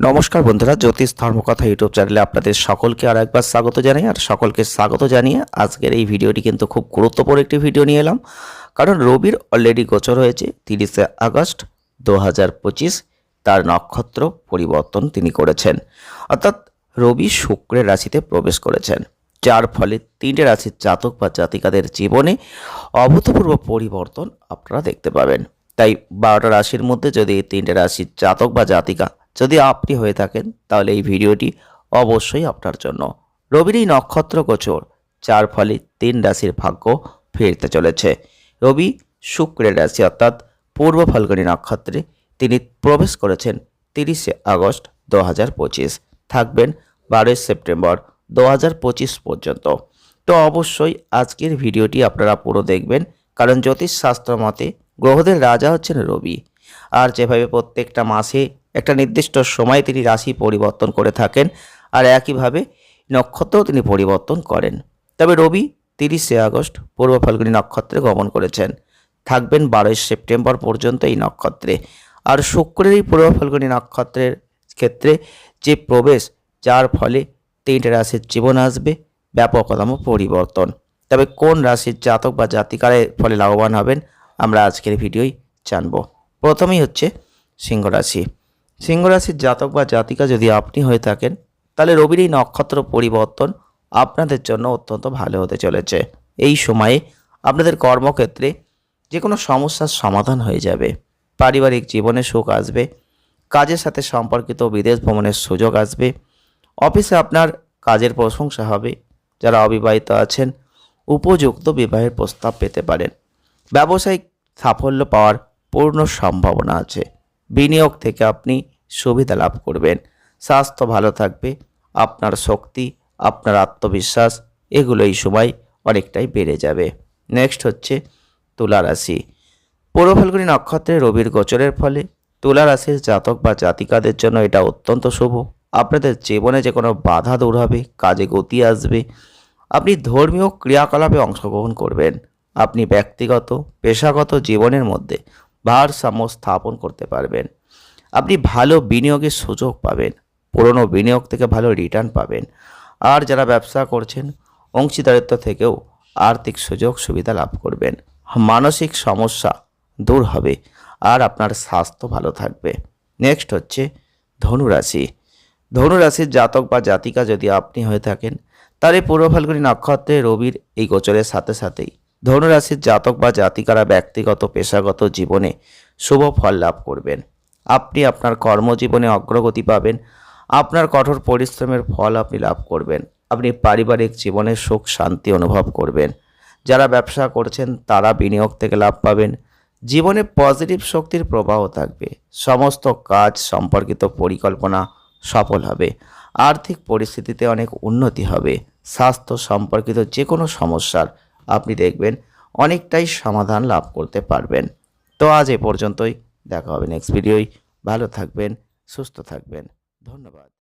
নমস্কার বন্ধুরা, জ্যোতিষ ধর্মকথা ইউটিউব চ্যানেলে আপনাদের সকলকে আর একবার স্বাগত জানাই। আর সকলকে স্বাগত জানিয়ে আজকের এই ভিডিওটি কিন্তু খুব গুরুত্বপূর্ণ একটি ভিডিও নিয়ে এলাম। কারণ রবির অলরেডি গোচর হয়েছে, তিরিশে আগস্ট দু হাজার পঁচিশ, তার নক্ষত্র পরিবর্তন তিনি করেছেন। অর্থাৎ রবি শুক্রের রাশিতে প্রবেশ করেছেন। যার ফলে তিনটে রাশির জাতক বা জাতিকাদের জীবনে অভূতপূর্ব পরিবর্তন আপনারা দেখতে পাবেন। তাই বারোটা রাশির মধ্যে যদি এই তিনটে রাশির জাতক বা জাতিকা যদি আপনি হয়ে থাকেন, তাহলে এই ভিডিওটি অবশ্যই আপনার জন্য। রবির এই নক্ষত্র গোচর, যার ফলে তিন রাশির ভাগ্য ফিরতে চলেছে। রবি শুক্রের রাশি, অর্থাৎ পূর্ব ফাল্গুনী নক্ষত্রে তিনি প্রবেশ করেছেন তিরিশে আগস্ট দু হাজার পঁচিশ। থাকবেন বারোই সেপ্টেম্বর দু হাজার পঁচিশ পর্যন্ত। তো অবশ্যই আজকের ভিডিওটি আপনারা পুরো দেখবেন, কারণ জ্যোতিষশাস্ত্র মতে গ্রহদের রাজা হচ্ছেন রবি। আর যেভাবে প্রত্যেকটা মাসে একটা নির্দিষ্ট সময়ে তিনি রাশি পরিবর্তন করে থাকেন আর একইভাবে নক্ষত্রও তিনি পরিবর্তন করেন। তবে রবি তিরিশে আগস্ট পূর্ব ফাল্গুনী নক্ষত্রে গমন করেছেন। থাকবেন বারোই সেপ্টেম্বর পর্যন্ত এই নক্ষত্রে। আর শুক্রের এই পূর্ব ফাল্গুনী নক্ষত্রের ক্ষেত্রে যে প্রবেশ, যার ফলে তিনটে রাশির জীবন আসবে ব্যাপকতম পরিবর্তন। তবে কোন রাশির জাতক বা জাতিকারের ফলে লাভবান হবেন, আমরা আজকের ভিডিওই জানব। প্রথমেই হচ্ছে সিংহ রাশি। সিংহ রাশির জাতক বা জাতিকা যদি আপনি হয়ে থাকেন, তাহলে রবির এই নক্ষত্র পরিবর্তন আপনাদের জন্য অত্যন্ত ভালো হতে চলেছে। এই সময়ে আপনাদের কর্মক্ষেত্রে যে কোনো সমস্যার সমাধান হয়ে যাবে। পারিবারিক জীবনে সুখ আসবে, কাজের সাথে সম্পর্কিত বিদেশ ভ্রমণের সুযোগ আসবে, অফিসে আপনার কাজের প্রশংসা হবে, যারা অবিবাহিত আছেন, উপযুক্ত বিবাহের প্রস্তাব পেতে পারেন। ব্যবসায়িক সাফল্য পাওয়ার পূর্ণ সম্ভাবনা আছে। বিনিয়োগ থেকে আপনি সুবিধা লাভ করবেন। স্বাস্থ্য ভালো থাকবে, আপনার শক্তি, আপনার আত্মবিশ্বাস এগুলো এই সময় অনেকটাই বেড়ে যাবে। নেক্সট হচ্ছে তুলা রাশি। পূর্ব ফাল্গুনী নক্ষত্রে রবির গোচরের ফলে তুলা রাশির জাতক বা জাতিকাদের জন্য এটা অত্যন্ত শুভ। আপনাদের জীবনে যে কোনো বাধা দূর হবে, কাজে গতি আসবে। আপনি ধর্মীয় ক্রিয়াকলাপে অংশগ্রহণ করবেন। আপনি ব্যক্তিগত, পেশাগত জীবনের মধ্যে ভারসাম্য স্থাপন করতে পারবেন। আপনি ভালো বিনিয়োগের সুযোগ পাবেন, পুরনো বিনিয়োগ থেকে ভালো রিটার্ন পাবেন। আর যারা ব্যবসা করছেন, অংশীদারিত্ব থেকেও আর্থিক সুযোগ সুবিধা লাভ করবেন। মানসিক সমস্যা দূর হবে আর আপনার স্বাস্থ্য ভালো থাকবে। নেক্সট হচ্ছে ধনুরাশি। ধনুরাশির জাতক বা জাতিকা যদি আপনি হয়ে থাকেন, তাহলে পূর্ব ফাল্গুনী নক্ষত্রে রবির এই গোচরের সাথে সাথেই ধনুরাশির জাতক বা জাতিকারা ব্যক্তিগত, পেশাগত জীবনে শুভ ফল লাভ করবেন। আপনি আপনার কর্মজীবনে অগ্রগতি পাবেন। আপনার কঠোর পরিশ্রমের ফল আপনি লাভ করবেন। আপনি পারিবারিক জীবনে সুখ, শান্তি অনুভব করবেন। যারা ব্যবসা করছেন, তারা বিনিয়োগ থেকে লাভ পাবেন। জীবনে পজিটিভ শক্তির প্রবাহ থাকবে। সমস্ত কাজ সম্পর্কিত পরিকল্পনা সফল হবে। আর্থিক পরিস্থিতিতে অনেক উন্নতি হবে। স্বাস্থ্য সম্পর্কিত যে কোনো সমস্যার আপনি দেখবেন অনেকটাই সমাধান লাভ করতে পারবেন। তো আজ এ পর্যন্তই। দেখা হবে নেক্সট ভিডিওই ভালো থাকবেন, সুস্থ থাকবেন। ধন্যবাদ।